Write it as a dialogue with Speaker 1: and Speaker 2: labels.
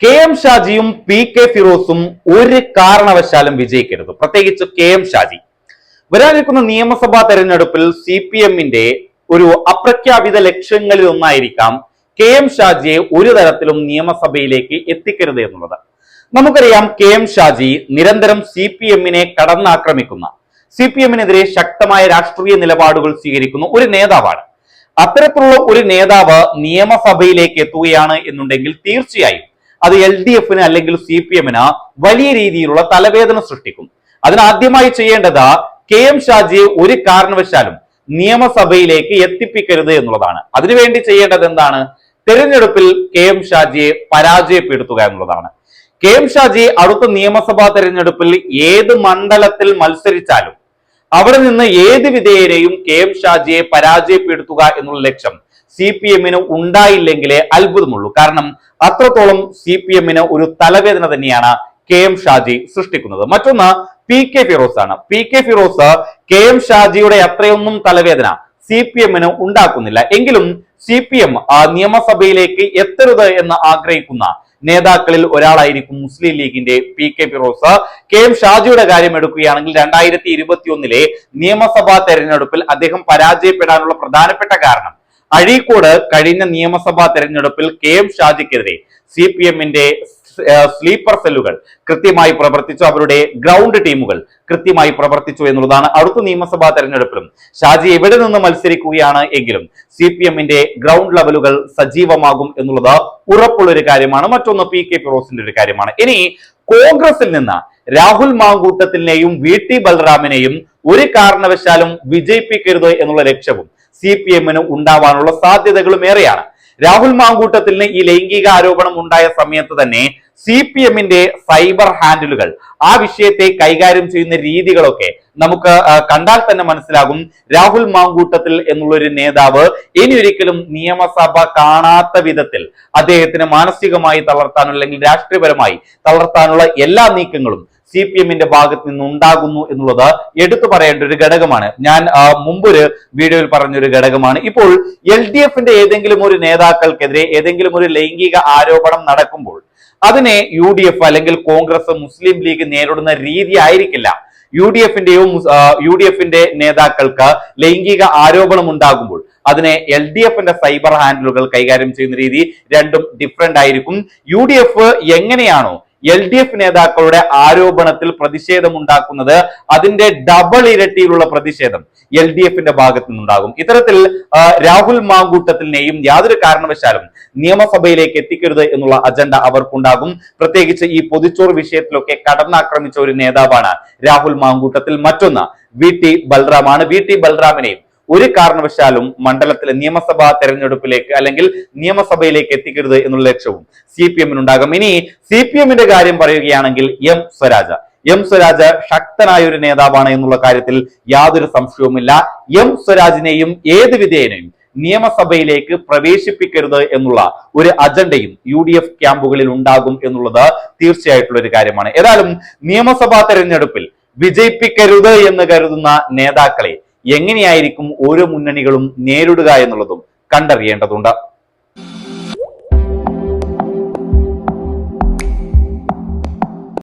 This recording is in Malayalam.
Speaker 1: കെ എം ഷാജിയും പി കെ ഫിറോസും ഒരു കാരണവശാലും വിജയിക്കരുത്. പ്രത്യേകിച്ച് കെ എം ഷാജി. വരാനിരിക്കുന്ന നിയമസഭാ തെരഞ്ഞെടുപ്പിൽ സി പി എമ്മിന്റെ ഒരു അപ്രഖ്യാപിത ലക്ഷ്യങ്ങളിൽ ഒന്നായിരിക്കാം കെ എം ഷാജിയെ ഒരു തരത്തിലും നിയമസഭയിലേക്ക് എത്തിക്കരുത് എന്നുള്ളത്. നമുക്കറിയാം കെ എം ഷാജി നിരന്തരം സി പി എമ്മിനെ കടന്നാക്രമിക്കുന്ന സി പി എമ്മിനെതിരെ ശക്തമായ രാഷ്ട്രീയ നിലപാടുകൾ സ്വീകരിക്കുന്ന ഒരു നേതാവാണ്. അത്തരത്തിലുള്ള ഒരു നേതാവ് നിയമസഭയിലേക്ക് എത്തുകയാണ് എന്നുണ്ടെങ്കിൽ തീർച്ചയായും അത് എൽ ഡി എഫിന് അല്ലെങ്കിൽ സി പി എമ്മിന് വലിയ രീതിയിലുള്ള തലവേദന സൃഷ്ടിക്കും. അതിനാദ്യമായി ചെയ്യേണ്ടത് കെ എം ഷാജിയെ ഒരു കാരണവശാലും നിയമസഭയിലേക്ക് എത്തിപ്പിക്കരുത് എന്നുള്ളതാണ്. അതിനുവേണ്ടി ചെയ്യേണ്ടത് എന്താണ്? തെരഞ്ഞെടുപ്പിൽ കെ എം ഷാജിയെ പരാജയപ്പെടുത്തുക എന്നുള്ളതാണ്. കെ എം ഷാജി അടുത്ത നിയമസഭാ തെരഞ്ഞെടുപ്പിൽ ഏത് മണ്ഡലത്തിൽ മത്സരിച്ചാലും അവിടെ നിന്ന് ഏത് വിധേയരെയും കെ എം ഷാജിയെ പരാജയപ്പെടുത്തുക എന്നുള്ള ലക്ഷ്യം സി പി എമ്മിന് ഉണ്ടായില്ലെങ്കിലേ അത്ഭുതമുള്ളൂ. കാരണം അത്രത്തോളം സി പി എമ്മിന് ഒരു തലവേദന തന്നെയാണ് കെ എം ഷാജി സൃഷ്ടിക്കുന്നത്. മറ്റൊന്ന് പി കെ ഫിറോസ് ആണ് P K Firoz K M ഷാജിയുടെ അത്രയൊന്നും തലവേദന സി പി എമ്മിന് ഉണ്ടാക്കുന്നില്ല. എങ്കിലും സി പി എം നിയമസഭയിലേക്ക് എത്തരുത് എന്ന് ആഗ്രഹിക്കുന്ന നേതാക്കളിൽ ഒരാളായിരിക്കും മുസ്ലിം ലീഗിന്റെ P K Firoz. K M ഷാജിയുടെ കാര്യം എടുക്കുകയാണെങ്കിൽ രണ്ടായിരത്തി ഇരുപത്തിയൊന്നിലെ നിയമസഭാ തെരഞ്ഞെടുപ്പിൽ അദ്ദേഹം പരാജയപ്പെടാനുള്ള പ്രധാനപ്പെട്ട കാരണം അഴീക്കോട് കഴിഞ്ഞ നിയമസഭാ തെരഞ്ഞെടുപ്പിൽ കെ എം ഷാജിക്കെതിരെ സി പി എമ്മിന്റെ സ്ലീപ്പർ സെല്ലുകൾ കൃത്യമായി പ്രവർത്തിച്ചു. അവരുടെ ഗ്രൗണ്ട് ടീമുകൾ കൃത്യമായി പ്രവർത്തിച്ചു എന്നുള്ളതാണ് അടുത്ത നിയമസഭാ തെരഞ്ഞെടുപ്പിലും. ഷാജി എവിടെ നിന്ന് മത്സരിക്കുകയാണ് എങ്കിലും സി പി എമ്മിന്റെ ഗ്രൗണ്ട് ലെവലുകൾ സജീവമാകും എന്നുള്ളത് ഉറപ്പുള്ള ഒരു കാര്യമാണ്. മറ്റൊന്ന് പി കെ ഫിറോസിന്റെ ഒരു കാര്യമാണ്. ഇനി കോൺഗ്രസിൽ നിന്ന് രാഹുൽ മാങ്കൂട്ടത്തിനെയും വി ടി ബൽറാമിനെയും ഒരു കാരണവശാലും വിജയിപ്പിക്കരുത് എന്നുള്ള ലക്ഷ്യവും സി പി എമ്മിന് ഉണ്ടാവാനുള്ള സാധ്യതകളും ഏറെയാണ്. രാഹുൽ മാങ്കൂട്ടത്തിന് ഈ ലൈംഗിക ആരോപണം ഉണ്ടായ സമയത്ത് തന്നെ സി പി എമ്മിന്റെ സൈബർ ഹാൻഡിലുകൾ ആ വിഷയത്തെ കൈകാര്യം ചെയ്യുന്ന രീതികളൊക്കെ നമുക്ക് കണ്ടാൽ തന്നെ മനസ്സിലാകും രാഹുൽ മാങ്കൂട്ടത്തിൽ എന്നുള്ളൊരു നേതാവ് ഇനി ഒരിക്കലും നിയമസഭ കാണാത്ത വിധത്തിൽ അദ്ദേഹത്തിന് മാനസികമായി തളർത്താനുള്ള അല്ലെങ്കിൽ രാഷ്ട്രീയപരമായി തളർത്താനുള്ള എല്ലാ നീക്കങ്ങളും സി പി എമ്മിന്റെ ഭാഗത്ത് നിന്ന് ഉണ്ടാകുന്നു എന്നുള്ളത് എടുത്തു പറയേണ്ട ഒരു ഘടകമാണ്. ഞാൻ മുമ്പൊരു വീഡിയോയിൽ പറഞ്ഞൊരു ഘടകമാണ്. ഇപ്പോൾ എൽ ഡി എഫിന്റെ ഏതെങ്കിലും ഒരു നേതാക്കൾക്കെതിരെ ഏതെങ്കിലും ഒരു ലൈംഗിക ആരോപണം നടക്കുമ്പോൾ അതിനെ യു ഡി എഫ് അല്ലെങ്കിൽ കോൺഗ്രസ് മുസ്ലിം ലീഗ് നേരിടുന്ന രീതി ആയിരിക്കില്ല. യു ഡി എഫിന്റെയോ യു ഡി എഫിന്റെ നേതാക്കൾക്ക് ലൈംഗിക ആരോപണം ഉണ്ടാകുമ്പോൾ അതിനെ എൽ ഡി എഫിന്റെ സൈബർ ഹാൻഡിലുകൾ കൈകാര്യം ചെയ്യുന്ന രീതി രണ്ടും ഡിഫറെന്റ് ആയിരിക്കും. യു ഡി എഫ് എങ്ങനെയാണോ എൽ ഡി എഫ് നേതാക്കളുടെ ആരോപണത്തിൽ പ്രതിഷേധം ഉണ്ടാക്കുന്നത് അതിന്റെ ഡബിൾ ഇരട്ടിയിലുള്ള പ്രതിഷേധം എൽ ഡി എഫിന്റെ ഭാഗത്തു നിന്നുണ്ടാകും. ഇത്തരത്തിൽ രാഹുൽ മാങ്കൂട്ടത്തിനെയും യാതൊരു കാരണവശാലും നിയമസഭയിലേക്ക് എത്തിക്കരുത് എന്നുള്ള അജണ്ട അവർക്കുണ്ടാകും. പ്രത്യേകിച്ച് ഈ പൊതിച്ചോർ വിഷയത്തിലൊക്കെ കടന്നാക്രമിച്ച ഒരു നേതാവാണ് രാഹുൽ മാങ്കൂട്ടത്തിൽ. മറ്റൊന്ന് വി ടി ബൽറാമാണ്. വി ടി ബൽറാമിനെയും ഒരു കാരണവശാലും മണ്ഡലത്തിലെ നിയമസഭാ തെരഞ്ഞെടുപ്പിലേക്ക് അല്ലെങ്കിൽ നിയമസഭയിലേക്ക് എത്തിക്കരുത് എന്നുള്ള ലക്ഷ്യവും സി പി എമ്മിനുണ്ടാകും. ഇനി സി പി എമ്മിന്റെ കാര്യം പറയുകയാണെങ്കിൽ എം സ്വരാജ. എം സ്വരാജ് ശക്തനായ ഒരു നേതാവാണ് എന്നുള്ള കാര്യത്തിൽ യാതൊരു സംശയവുമില്ല. എം സ്വരാജിനെയും ഏത് വിധേയനെയും നിയമസഭയിലേക്ക് പ്രവേശിപ്പിക്കരുത് എന്നുള്ള ഒരു അജണ്ടയും യു ഡി എഫ് ക്യാമ്പുകളിൽ ഉണ്ടാകും എന്നുള്ളത് തീർച്ചയായിട്ടുള്ള ഒരു കാര്യമാണ്. ഏതായാലും നിയമസഭാ തെരഞ്ഞെടുപ്പിൽ വിജയിപ്പിക്കരുത് എന്ന് കരുതുന്ന നേതാക്കളെ എങ്ങനെയായിരിക്കും ഓരോ മുന്നണികളും നേരിടുക എന്നുള്ളതും കണ്ടറിയേണ്ടതുണ്ട്.